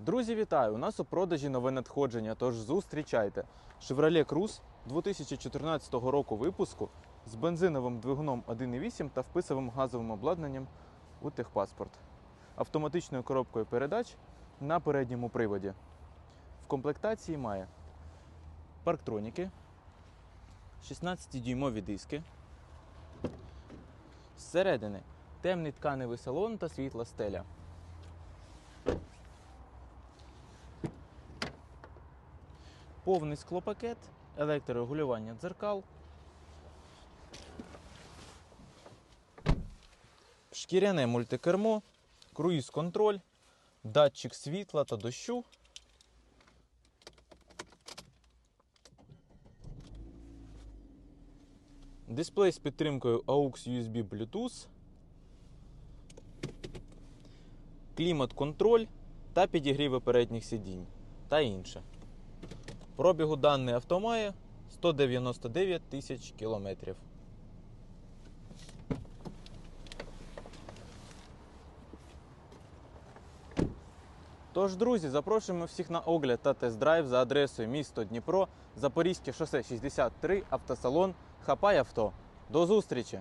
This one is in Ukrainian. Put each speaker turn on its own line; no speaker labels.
Друзі, вітаю! У нас у продажі нове надходження, тож зустрічайте. Chevrolet Cruze 2014 року випуску з бензиновим двигуном 1.8 та вписовим газовим обладнанням у техпаспорт. Автоматичною коробкою передач на передньому приводі. В комплектації має парктроніки, 16-дюймові диски. Зсередини темний тканевий салон та світла стеля. Повний склопакет, електрорегулювання дзеркал, шкіряне мультикермо, круїз-контроль, датчик світла та дощу. Дисплей з підтримкою AUX USB Bluetooth, клімат-контроль та підігріви передніх сидінь та інше. Пробігу даний авто має 199 тисяч кілометрів. Тож, друзі, запрошуємо всіх на огляд та тест-драйв за адресою місто Дніпро, Запорізьке шосе 63, автосалон Хапай авто. До зустрічі!